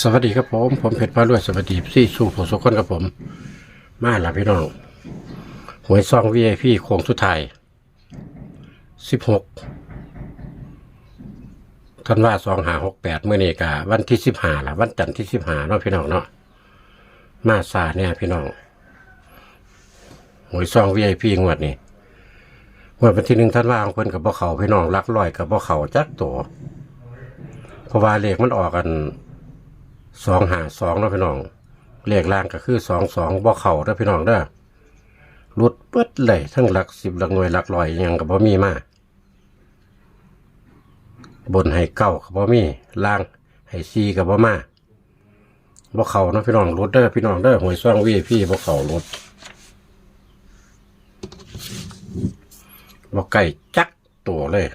สวัสดีครับผม ผมเพชรพารวยสวัสดีพี่สู้ผู้สุขคนครับผม มาล่ะพี่น้องหวยซองวีไอพีโค้งสุดท้ายสิบหกท่านว่าสองหาหกแปดเมื่อเนกะวันที่สิบห้าละวันจันทร์ที่สิบห้าเนาะพี่น้องเนาะมาซาเนี่ยพี่น้องหวยซองวีไอพีงวดนี้งวดวันที่หนึ่งท่านว่าของเพิ่นกับบ่เขาพี่น้องรักลอยกับบ่เขาจักตัวเพราะว่าเลขมันออกกัน สองหาสองเนาะพี่น้อง เลขล่างก็คือสองสองบ่เข่าเด้อพี่น้องเด้อรุดเปิดเลยทั้งหลักสิบหลักหน่วยหลักร้อยอิหยังก็บ่มีมาบนให้เก้าก็บ่มีล่างให้ซีก็บ่มาบ่เข่าเนาะพี่น้องรุดเด้อพี่น้องเด้อหวยซ่องวีพี่บ่เข่ารุดบ่ไก่จักตัวเลย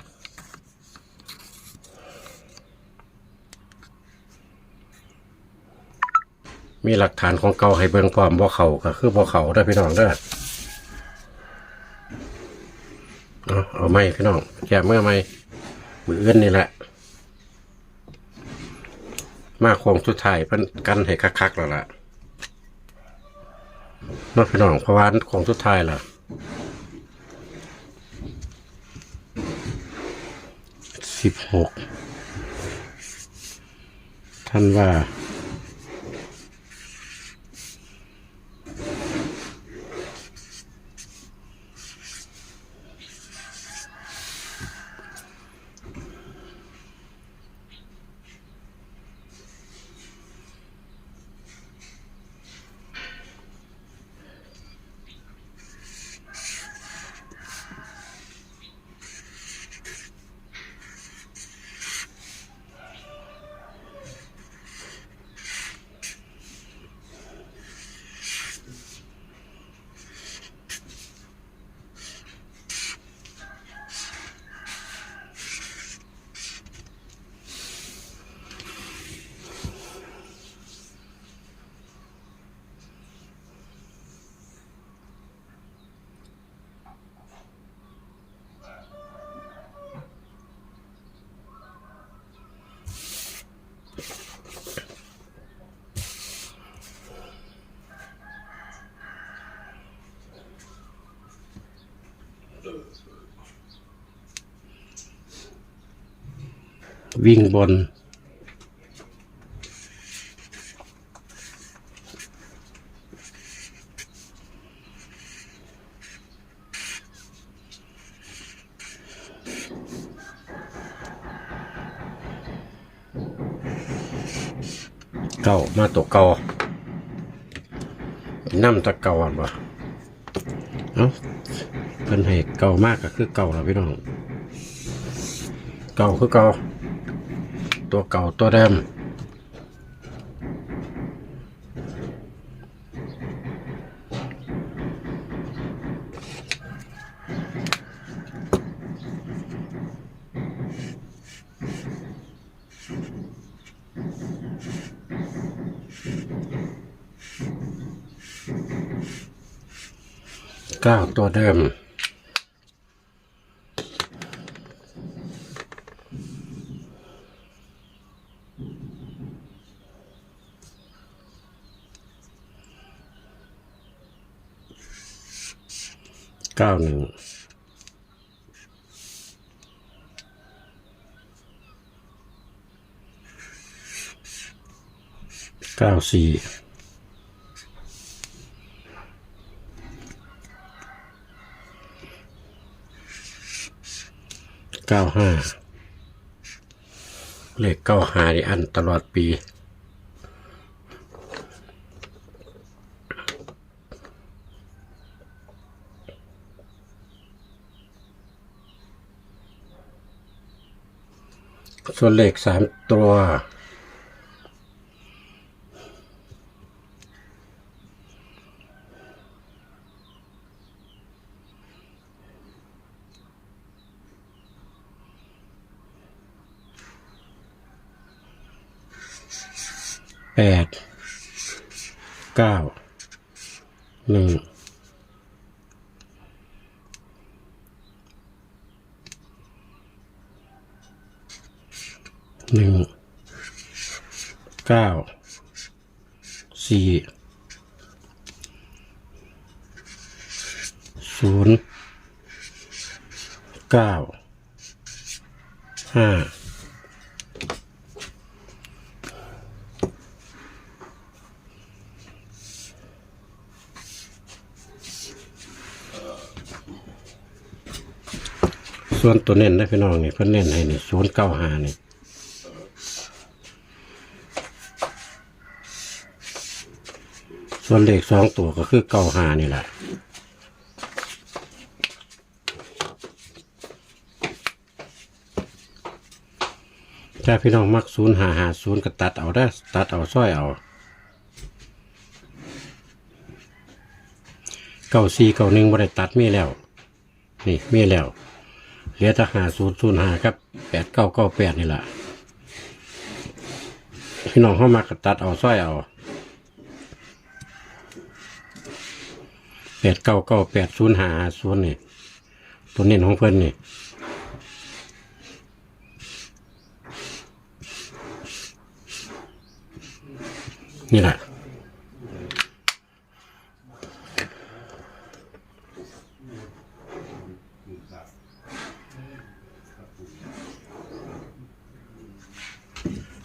มีหลักฐานของเก่าให้เบิ่งพร้อมบ่เขาก็คือบ่เขาเด้พี่น้องเด้อเอาเอาไม่พี่น้องแกเมื่อไม่มืออื่นนี่แหละ มาโคงสุดท้ายเพิ่นกันให้คักๆแล้วล่ะเนาะพี่น้องเพราะว่าโคงสุดท้ายล่ะสิบหกท่านว่า วิ่งบน เก่ามาตัวเก่าน้ำตะเก่าอะบ่เอ้าเพิ่นให้เก่ามากก็คือเก่าแล้วพี่น้อง เก่าคือเก่า ตัวเก่าตัวเดิมเก้าตัวเดิม เก้าหนึ่งเก้าสี่เก้าห้าเลขเก้าหานี่อันตลอดปี ส่วนเลขสามตัวแปดเก้าหนึ่ง หนึ่งเก้าสี่ศูนย์เก้าห้าส่วนตัวเน้นนะพี่น้องนี่เพิ่นเน้นให้นี่ศูนย์เก้าห้านี่ ส่วนเลขสองตัวก็คือเก้าหานี่แหละถ้าพี่น้องมักศูนย์หาหาศูนย์ก็ตัดเอาได้ตัดเอาซ้อยเอาเก้าสี่เก้าหนึ่งบ่ได้ตัดมีแล้ว นี่มีแล้วเหลือแต่หาศูนย์ศูนย์หาครับแปดเก้าเก้าแปดนี่แหละพี่น้องเข้ามากตัดเอาซ้อยเอา แปดเก้าเก้าแปดศูนย์หาศูนย์นี่ตัวเน้นของเพิ่อนนี่นี่แหละ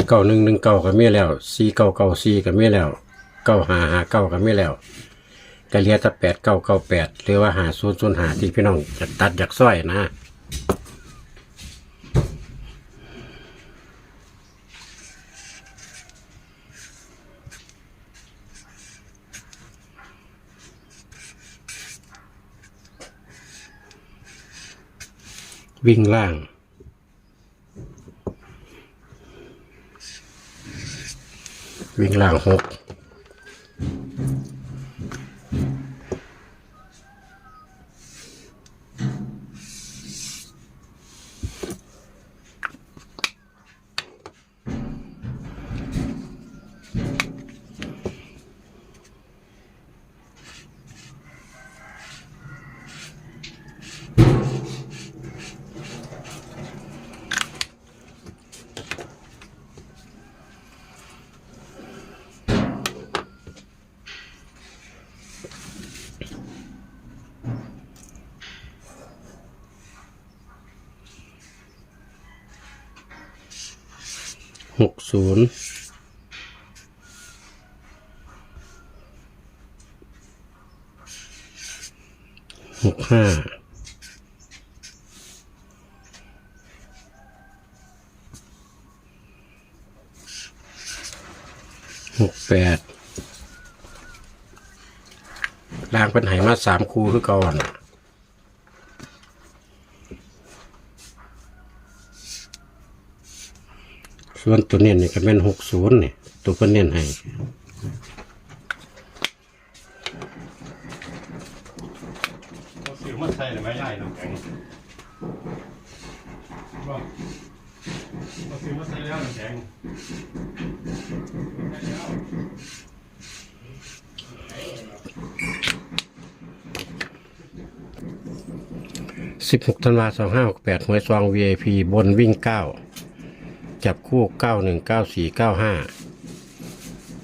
เก้าหนึ่งหนึ่งเก้าก็มีแล้วสี่เก้าเก้าสี่ก็มีแล้วเก้าหาหาเก้าก็มีแล้ว ก็เหลียแต่แปดเก้าเก้าแปดหรือว่าหาศูนย์ศูนย์หาที่พี่น้องจะตัดจากสร้อยนะวิ่งล่าง วิ่งล่างหก หกศูนย์หกห้าหกแปดล่างเป็นไหมาสามคูคือก่อน ส่วนตัวเน้นนี่ก็เป็นหกศูนย์นี่ตัวเพิ่นเน้นให้เราซื้อมาใส่หรือไม่ใหญ่น้ำแข็งว่าเราซื้อมาใส่แล้วน้ำแข็งสิบหกธันวาสองห้าหกแปดหวยซอง VIP บนวิ่งเก้า จับคู่เก้าหนึ่งเก้าสี่เก้าห้า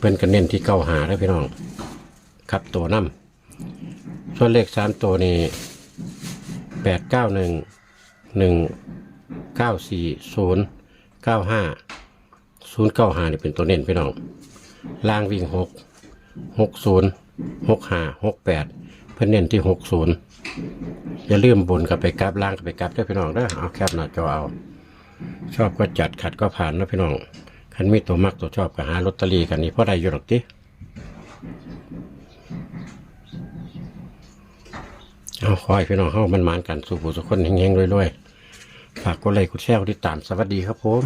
เป็นกันเน้นที่เก้าหาแล้วพี่น้อง ครับตัวน้ำส่วนเลขสามตัวนี้แปดเก้าหนึ่งหนึ่งเก้าสี่ศูนย์เก้าห้าศูนย์เก้าห้านี่เป็นตัวเน้นพี่น้องล่างวิ่งหกหกศูนย์หกห้าหกแปดเพื่อนเน้นที่หกศูนย์อย่าลืมบุญกับไปกราบล่างกับไปกราบด้วยพี่น้องเด้อเอาแคบหน้าจอเอา ชอบก็จัดขัดก็ผ่านนะพี่น้องคันมีตัวมักตัวชอบก็หาลอตเตอรี่กันนี่เพราะใดอยู่หรอกติเอาคอยพี่น้องเข้ามันมานกันสู่ผู้สุคนแห่งๆรวยๆฝากกดไลค์กดแชร์กดติดตามสวัสดีครับผม